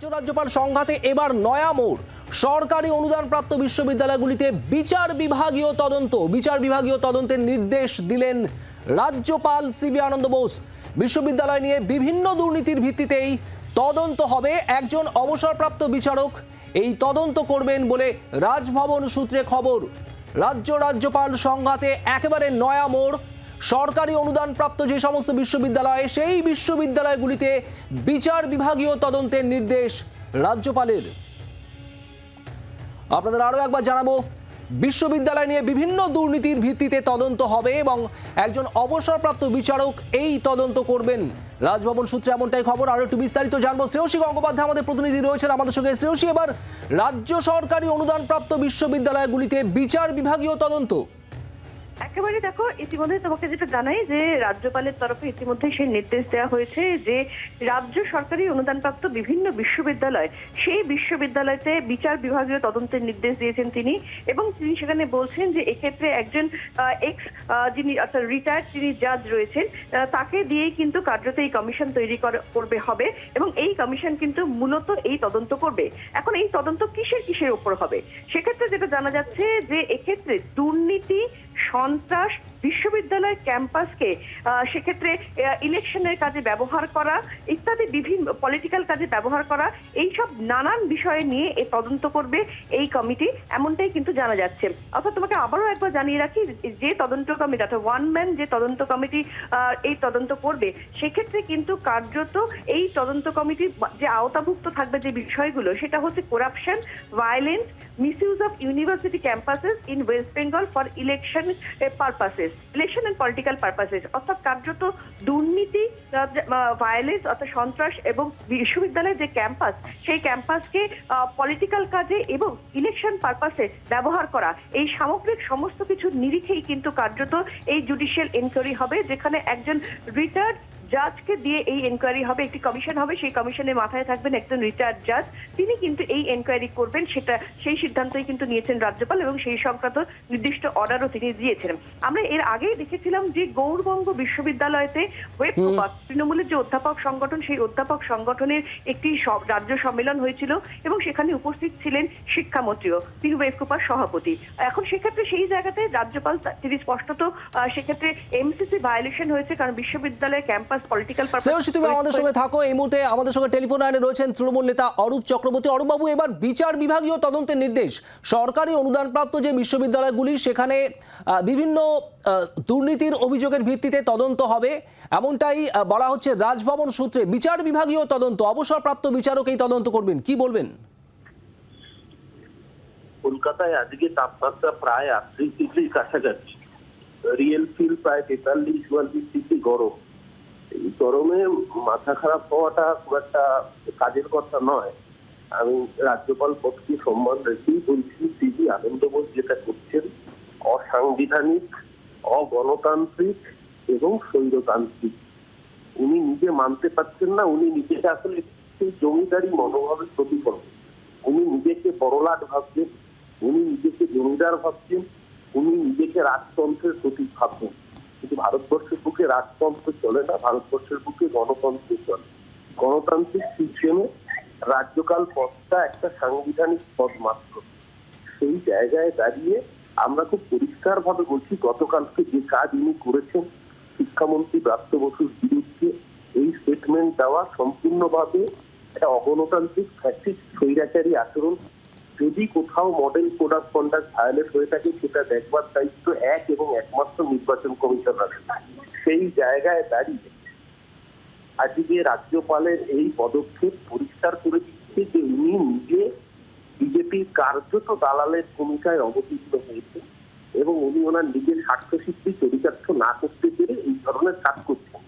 রাজ্য রাজ্যপাল সংঘাতে এবার নয়া মোড়। সরকারি অনুদানপ্রাপ্ত বিশ্ববিদ্যালয়গুলিতে বিচার বিভাগীয় তদন্ত। বিচার বিভাগীয় তদন্তের নির্দেশ দিলেন রাজ্যপাল সিবি আনন্দ বোস। বিশ্ববিদ্যালয় নিয়ে বিভিন্ন দুর্নীতির ভিত্তিতেই তদন্ত হবে। একজন অবসরপ্রাপ্ত বিচারক এই তদন্ত করবেন বলে রাজভবন সূত্রে খবর। রাজ্য রাজ্যপাল সংঘাতে একেবারে নয়া মোড়। সরকারি অনুদানপ্রাপ্ত যে সমস্ত বিশ্ববিদ্যালয়, সেই বিশ্ববিদ্যালয়গুলিতে বিচার বিভাগীয় তদন্তের নির্দেশ রাজ্যপালের। আপনাদের আরও একবার জানাব, বিশ্ববিদ্যালয় নিয়ে বিভিন্ন দুর্নীতির ভিত্তিতে তদন্ত হবে এবং একজন অবসরপ্রাপ্ত বিচারক এই তদন্ত করবেন। রাজভবন সূত্রে এমনটাই খবর, আরও একটু বিস্তারিত জানব। শ্রেয়সী গঙ্গোপাধ্যায় আমাদের প্রতিনিধি রয়েছেন আমাদের সঙ্গে। শ্রেয়সী, এবার রাজ্য সরকারি অনুদানপ্রাপ্ত বিশ্ববিদ্যালয়গুলিতে বিচার বিভাগীয় তদন্ত। একেবারে দেখো, ইতিমধ্যে তোমাকে যেটা জানাই যে রাজ্যপালের তরফে ইতিমধ্যে সেই নির্দেশ দেওয়া হয়েছে যে রাজ্য সরকারি অনুদানপ্রাপ্ত বিভিন্ন বিশ্ববিদ্যালয়, সেই বিশ্ববিদ্যালয়তে বিচার বিভাগীয় তদন্তের নির্দেশ দিয়েছেন তিনি এবং তিনি সেখানে বলছেন যে এক্ষেত্রে একজন এক্স যিনি অর্থাৎ রিটায়ার্ড যিনি জাজ রয়েছেন তাকে দিয়েই কিন্তু কার্যত এই কমিশন তৈরি কর- করবে, হবে এবং এই কমিশন কিন্তু মূলত এই তদন্ত করবে। এখন এই তদন্ত কিসের কিসের উপর হবে? সেক্ষেত্রে যেটা জানা যাচ্ছে যে এক্ষেত্রে দুর্নীতি সন্ত্রাস বিশ্ববিদ্যালয় ক্যাম্পাসকে সেক্ষেত্রে ইলেকশনের কাজে ব্যবহার করা, ইত্যাদি বিভিন্ন পলিটিক্যাল কাজে ব্যবহার করা, এইসব নানান বিষয়ে নিয়ে এ তদন্ত করবে এই কমিটি এমনটাই কিন্তু জানা যাচ্ছে। অর্থাৎ তোমাকে আবারও একবার জানিয়ে রাখি, যে তদন্ত কমিটি অর্থাৎ ওয়ান ম্যান যে তদন্ত কমিটি এই তদন্ত করবে, সেক্ষেত্রে কিন্তু কার্যত এই তদন্ত কমিটির যে আওতাভুক্ত থাকবে যে বিষয়গুলো, সেটা হচ্ছে corruption violence misuse of university campuses in West Bengal for election purposes election and political purposes অর্থাৎ কার্যত দুর্নীতি ভায়োলেন্স অর্থাৎ সন্ত্রাস এবং বিশ্ববিদ্যালয়ের যে ক্যাম্পাস সেই ক্যাম্পাসকে পলিটিক্যাল কাজে এবং ইলেকশন পারপাসে ব্যবহার করা, এই সামগ্রিক সমস্ত কিছুর নিরিখেই কিন্তু কার্যত এই জুডিশিয়াল এনকোয়ারি হবে, যেখানে একজন রিটায়ার্ড জাজকে দিয়ে এই এনকোয়ারি হবে একটি কমিশন হবে সেই কমিশনের মাথায় থাকবেন একজন রিটায়ার্ড জাজ তিনি কিন্তু এই এনকোয়ারি করবেন সেটা সেই সিদ্ধান্তই কিন্তু নিয়েছেন রাজ্যপাল এবং সেই সংক্রান্ত নির্দিষ্ট অর্ডারও তিনি দিয়েছেন আমরা এর আগেই দেখেছিলাম যে গৌরবঙ্গ বিশ্ববিদ্যালয়তে ওয়েব তৃণমূলের যে অধ্যাপক সংগঠন সেই অধ্যাপক সংগঠনের একটি রাজ্য সম্মেলন হয়েছিল এবং সেখানে উপস্থিত ছিলেন শিক্ষামন্ত্রীও তিনি ওয়েবকোপার সভাপতি। এখন সেক্ষেত্রে সেই জায়গাতে রাজ্যপাল তিনি স্পষ্টত সেক্ষেত্রে এমসিসি ভায়োলেশন হয়েছে কারণ বিশ্ববিদ্যালয় ক্যাম্পাস পলিটিক্যাল শ্রেয়সী তুমি আমাদের সঙ্গে থাকো। এই মুহূর্তে আমাদের সঙ্গে টেলিফোন লাইনে রয়েছেন তৃণমূল নেতা অরূপ চক্রবর্তী। অরূপবাবু এবার বিচার বিভাগীয় তদন্তের নির্দেশ। সরকারি অনুদানপ্রাপ্ত যে বিশ্ববিদ্যালয়গুলি সেখানে বিভিন্ন দুর্নীতির অভিযোগের ভিত্তিতে তদন্ত হবে। এমনটাই বলা হচ্ছে রাজভবন সূত্রে। বিচার বিভাগীয় তদন্ত অবসরপ্রাপ্ত বিচারক এই তদন্ত করবেন। কি বলবেন? কলকাতায় আজকে তাপমাত্রা প্রায় আটত্রিশ ডিগ্রির কাছাকাছি। রিয়েল ফিল প্রায় তেতাল্লিশ চুয়াল্লিশ ডিগ্রি গরম। গরমে মাথা খারাপ হওয়াটা খুব একটা কাজের কথা নয়। আমি রাজ্যপাল পদকে সম্মান রেখেই বলছি সিবি আনন্দ বোস যেটা করছেন, অসাংবিধানিক, অগণতান্ত্রিক এবং স্বৈরতান্ত্রিক। উনি নিজে মানতে পারছেন না, উনি নিজেকে আসলে জমিদারি মনোভাবের প্রতিফলন উনি নিজেকে বড়লাট ভাবছেন, উনি নিজেকে জমিদার ভাবছেন, উনি নিজেকে রাজতন্ত্রের প্রতীক ভাবছেন। কিন্তু ভারতবর্ষের বুকে রাজতন্ত্র চলে না, ভারতবর্ষের বুকে গণতন্ত্র চলে। গণতান্ত্রিক সিস্টেমে রাজ্যকাল পদটা একটা সাংবিধানিক পদ মাত্র। সেই জায়গায় দাঁড়িয়ে আমরা খুব পরিষ্কার ভাবে বলছি, গতকালকে যে কাজ ইনি করেছেন, শিক্ষামন্ত্রী ব্রাত্য বসুর বিরুদ্ধে, এই স্টেটমেন্ট দেওয়া সম্পূর্ণভাবে একটা অগণতান্ত্রিক ফ্যাসিক স্বৈরাচারী আচরণ যদি কোথাও model code of conduct violate হয়ে থাকে, সেটা দেখবার দায়িত্ব এক এবং একমাত্র নির্বাচন কমিশনার সেই জায়গায় দাঁড়িয়ে আজকে রাজ্যপালের এই পদক্ষেপ পরিষ্কার করে দিচ্ছে যে উনি নিজে বিজেপির কার্যত দালালের ভূমিকায় অবতীর্ণ হয়েছে এবং উনি ওনার নিজের স্বার্থসিদ্ধি চরিতার্থ না করতে পেরে এই ধরনের কাজ করছেন।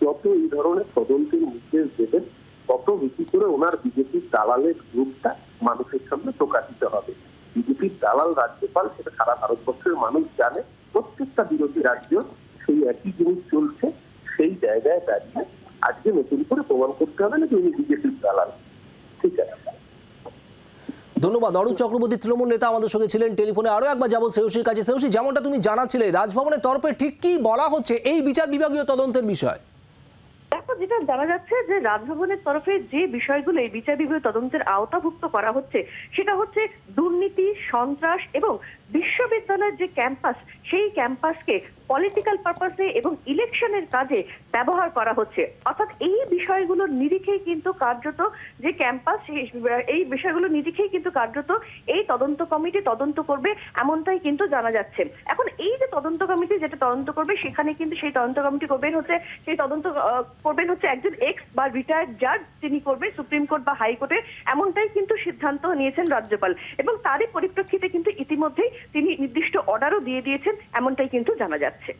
যত এই ধরনের তদন্তের নির্দেশ দেবেন তত বেশি করে ওনার বিজেপির দালালের রূপটা মানুষের সামনে প্রকাশিত হবে? বিজেপির দালাল রাজ্যপাল, সেটা সারা ভারতবর্ষের মানুষ জানে, প্রত্যেকটা বিরোধী রাজ্য সেই একই জিনিস চলছে, সেই জায়গায় দাঁড়িয়ে আজকে নতুন করে প্রমাণ করতে হবে না যে উনি বিজেপির দালাল? ঠিক আছে। ধন্যবাদ অরূপ চক্রবর্তী, তৃণমূল নেতা আমাদের সঙ্গে ছিলেন। টেলিফোনে আরও একবার যাব শ্রেয়সীর কাছে। শ্রেয়সী, যেমনটা তুমি জানাচ্ছিলে, রাজভবনের তরফে ঠিক কি বলা হচ্ছে? এই বিচার বিভাগীয় তদন্তের বিষয়। যেটা জানা যাচ্ছে যে রাজভবনের তরফে যে বিষয়গুলো এই বিচার বিভাগীয় তদন্তের আওতাভুক্ত করা হচ্ছে, সেটা হচ্ছে দুর্নীতি, সন্ত্রাস এবং বিশ্ববিদ্যালয়ের যে ক্যাম্পাস, সেই ক্যাম্পাসকে পলিটিক্যাল পারপাসে এবং ইলেকশনের কাজে ব্যবহার করা হচ্ছে। অর্থাৎ এই বিষয়গুলোর নিরিখেই কিন্তু কার্যত যে ক্যাম্পাস এই বিষয়গুলো নিরিখেই কিন্তু কার্যত এই তদন্ত কমিটি তদন্ত করবে এমনটাই কিন্তু জানা যাচ্ছে। এখন এই যে তদন্ত কমিটি যেটা তদন্ত করবে, সেখানে কিন্তু সেই তদন্ত কমিটি করবেন হচ্ছে, সেই তদন্ত করবেন হচ্ছে একজন এক্স বা রিটায়ার্ড জাজ তিনি করবেন সুপ্রিম কোর্ট বা হাইকোর্টে, এমনটাই কিন্তু সিদ্ধান্ত নিয়েছেন রাজ্যপাল। এবং তারই পরিপ্রেক্ষিতে কিন্তু ইতিমধ্যেই তিনি নির্দিষ্ট অর্ডারও দিয়ে দিয়েছেন, এমনটাই কিন্তু জানা যাচ্ছে।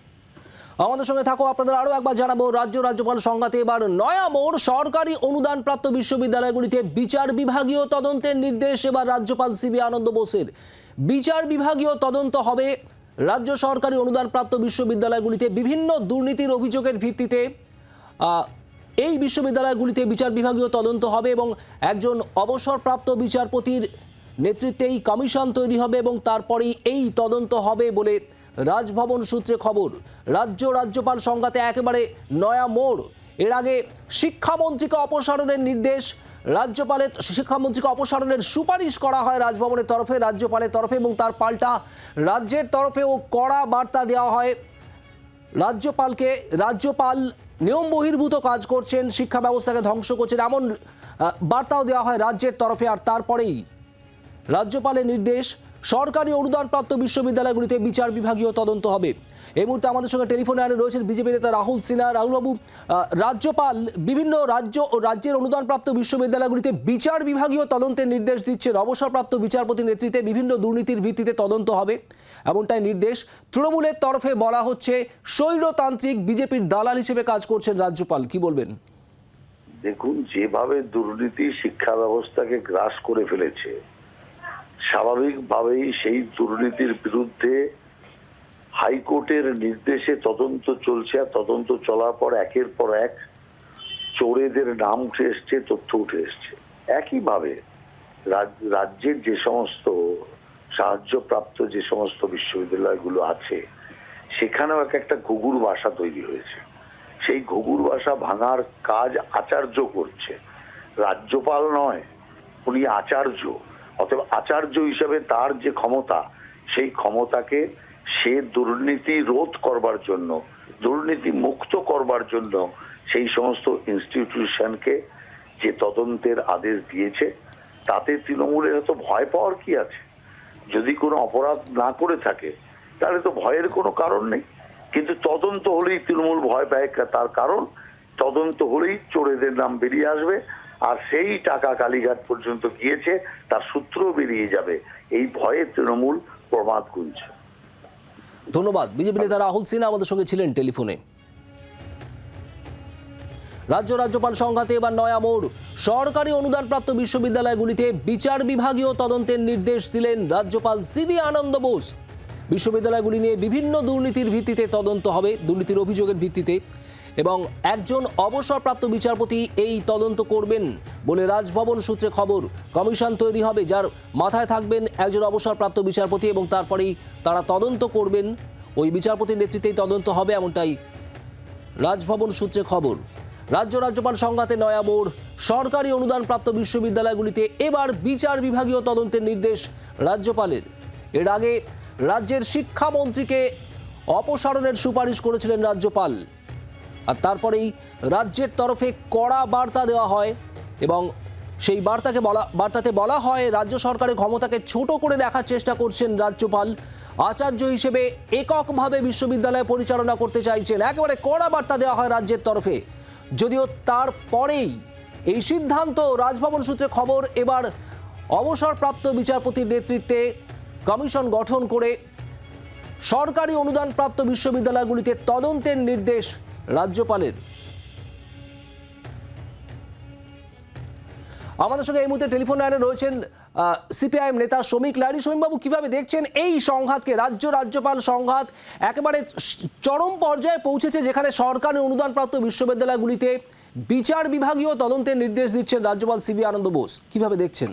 আমাদের সঙ্গে থাকো, আপনাদের আরও একবার জানাব, রাজ্য রাজ্যপাল সংঘাতে এবার নয়া মোড়, সরকারি অনুদান প্রাপ্ত বিশ্ববিদ্যালয়গুলিতে বিচার বিভাগীয় তদন্তের নির্দেশ এবার রাজ্যপাল সিবি আনন্দ বোসের। বিচার বিভাগীয় তদন্ত হবে রাজ্য সরকারি অনুদান প্রাপ্ত বিশ্ববিদ্যালয়গুলিতে বিভিন্ন দুর্নীতির অভিযোগের ভিত্তিতে। এই বিশ্ববিদ্যালয়গুলিতে বিচার বিভাগীয় তদন্ত হবে এবং একজন অবসরপ্রাপ্ত বিচারপতির নেতৃত্বেই কমিশন তৈরি হবে এবং তারপরেই এই তদন্ত হবে বলে রাজভবন সূত্রে খবর। রাজ্য রাজ্যপাল সংঘাতে একেবারে নয়া মোড়। এর আগে শিক্ষামন্ত্রীকে অপসারণের নির্দেশ, রাজ্যপালের শিক্ষামন্ত্রীকে অপসারণের সুপারিশ করা হয় রাজভবনের তরফে, রাজ্যপালের তরফে এবং তার পাল্টা রাজ্যের তরফেও কড়া বার্তা দেওয়া হয়। রাজ্যপালকে, রাজ্যপাল নিয়ম বহির্ভূত কাজ করছেন, শিক্ষা ব্যবস্থাকে ধ্বংস করছেন এমন বার্তাও দেওয়া হয় রাজ্যের তরফে আর তারপরেই রাজ্যপালের নির্দেশ, সরকারি অনুদানপ্রাপ্ত বিশ্ববিদ্যালয়গুলিতে বিচার বিভাগীয় তদন্ত হবে। এই মুহূর্তে আমাদের সঙ্গে টেলিফোনে আর রয়েছেন বিজেপি নেতা রাহুল সিনহা। রাহুলবাবু রাজ্যপাল বিভিন্ন রাজ্য ও রাজ্যের অনুদানপ্রাপ্ত বিশ্ববিদ্যালয়গুলিতে বিচার বিভাগীয় তদন্তের নির্দেশ দিচ্ছেন। অবসরপ্রাপ্ত বিচারপতি নেতৃত্বে বিভিন্ন দুর্নীতির ভিত্তিতে তদন্ত হবে। এমনটাই নির্দেশ তৃণমূলের তরফে বলা হচ্ছে, স্বৈরতান্ত্রিক বিজেপির দালাল হিসেবে কাজ করছেন রাজ্যপাল। কি বলবেন? দেখুন, যেভাবে দুর্নীতি শিক্ষা ব্যবস্থাকে গ্রাস করে ফেলেছে স্বাভাবিকভাবেই সেই দুর্নীতির বিরুদ্ধে হাইকোর্টের নির্দেশে তদন্ত চলছে আর তদন্ত চলার পর একের পর এক চোরেদের নাম উঠে এসছে, তথ্য উঠে এসছে। একইভাবে রাজ- রাজ্যের যে সমস্ত সাহায্যপ্রাপ্ত যে সমস্ত বিশ্ববিদ্যালয়গুলো আছে, সেখানেও এক একটা ঘুঘুর বাসা তৈরি হয়েছে। সেই ঘুঘুর বাসা ভাঙার কাজ আচার্য করছে। রাজ্যপাল নয়, উনি আচার্য। অতএব আচার্য হিসেবে তার যে ক্ষমতা, সেই ক্ষমতাকে সে দুর্নীতি রোধ করবার জন্য, দুর্নীতি মুক্ত করবার জন্য সেই সমস্ত ইনস্টিটিউশনকে যে তদন্তের আদেশ দিয়েছে, তাতে তৃণমূলের এত ভয় পাওয়ার কি আছে? যদি কোনো অপরাধ না করে থাকে, তাহলে তো ভয়ের কোনো কারণ নেই। কিন্তু তদন্ত হলেই তৃণমূল ভয় পায় তার কারণ, তদন্ত হলেই চোরেদের নাম বেরিয়ে আসবে। আর সেই টাকা কালীঘাট পর্যন্ত গিয়েছে, তার সূত্র বেরিয়ে যাবে। এই ভয়ে তৃণমূল প্রমাদ গুনছে ধন্যবাদ। বিজেপি নেতা রাহুল সিনহা আমাদের সঙ্গে ছিলেন টেলিফোনে। রাজ্য রাজ্যপাল সংঘাতে এবার নয়া মোড়। সরকারি অনুদানপ্রাপ্ত বিশ্ববিদ্যালয়গুলিতে বিচার বিভাগীয় তদন্তের নির্দেশ দিলেন রাজ্যপাল সিবি আনন্দ বোস। বিশ্ববিদ্যালয়গুলি নিয়ে বিভিন্ন দুর্নীতির ভিত্তিতে তদন্ত হবে। দুর্নীতির অভিযোগের ভিত্তিতে এবং একজন অবসরপ্রাপ্ত বিচারপতি এই তদন্ত করবেন বলে রাজভবন সূত্রে খবর। কমিশন তৈরি হবে যার মাথায় থাকবেন একজন অবসরপ্রাপ্ত বিচারপতি এবং তারপরেই তারা তদন্ত করবেন। ওই বিচারপতির নেতৃত্বেই তদন্ত হবে এমনটাই রাজভবন সূত্রে খবর। রাজ্য রাজ্যপাল সংঘাতে নয়া মোড়। সরকারি অনুদানপ্রাপ্ত বিশ্ববিদ্যালয়গুলিতে এবার বিচার বিভাগীয় তদন্তের নির্দেশ রাজ্যপালের। এর আগে রাজ্যের শিক্ষামন্ত্রীকে অপসারণের সুপারিশ করেছিলেন রাজ্যপাল। আর তারপরেই রাজ্যের তরফে কড়া বার্তা দেওয়া হয় এবং সেই বার্তাকে বলা, বার্তাতে বলা হয়, রাজ্য সরকারের ক্ষমতাকে ছোট করে দেখার চেষ্টা করছেন রাজ্যপাল। আচার্য হিসেবে এককভাবে বিশ্ববিদ্যালয় পরিচালনা করতে চাইছেন। একেবারে কড়া বার্তা দেওয়া হয় রাজ্যের তরফে। যদিও তারপরেই এই সিদ্ধান্ত রাজভবন সূত্রে খবর, এবার অবসরপ্রাপ্ত বিচারপতির নেতৃত্বে কমিশন গঠন করে সরকারি অনুদানপ্রাপ্ত বিশ্ববিদ্যালয়গুলিতে তদন্তের নির্দেশ রাজ্যপালের। আমাদের সঙ্গে এই মুহূর্তে টেলিফোন লাইনে রয়েছেন সিপিআইএম নেতা শ্রমিক লারি। শ্রমিকবাবু, কীভাবে দেখছেন এই সংঘাতকে? রাজ্য রাজ্যপাল সংঘাত একেবারে চরম পর্যায়ে পৌঁছেছে, যেখানে সরকারি অনুদানপ্রাপ্ত বিশ্ববিদ্যালয়গুলিতে বিচার বিভাগীয় তদন্তের নির্দেশ দিচ্ছেন রাজ্যপাল সিবি আনন্দ বোস। কীভাবে দেখছেন?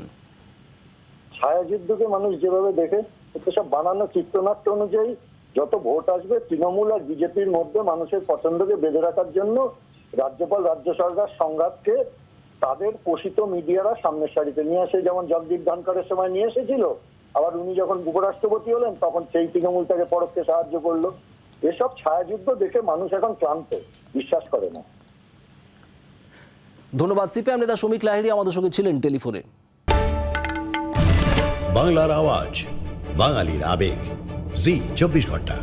ছায়াযুদ্ধকে মানুষ যেভাবে দেখে সব বানানো চিত্রনাট্য অনুযায়ী যত ভোট আসবে তৃণমূল আর বিজেপির মধ্যে মানুষের পছন্দকে বেঁধে রাখার জন্য রাজ্যপাল রাজ্য সরকার সংঘাতকে তাদের পোষিত মিডিয়ারা সামনের সারিতে নিয়ে আসে। যেমন জগদীপ ধনকরের সময় নিয়ে এসেছিল আবার উনি যখন উপরাষ্ট্রপতি হলেন তখন সেই তৃণমূল তাকে পরোক্ষে সাহায্য করল। এসব ছায়াযুদ্ধ দেখে মানুষ এখন ক্লান্ত বিশ্বাস করে না। ধন্যবাদ সিপিএম নেতা শ্রমিক লাহিড়ী আমাদের সঙ্গে ছিলেন টেলিফোনে। বাংলার আওয়াজ বাঙালির আবেগ। জি চব্বিশ ঘণ্টা।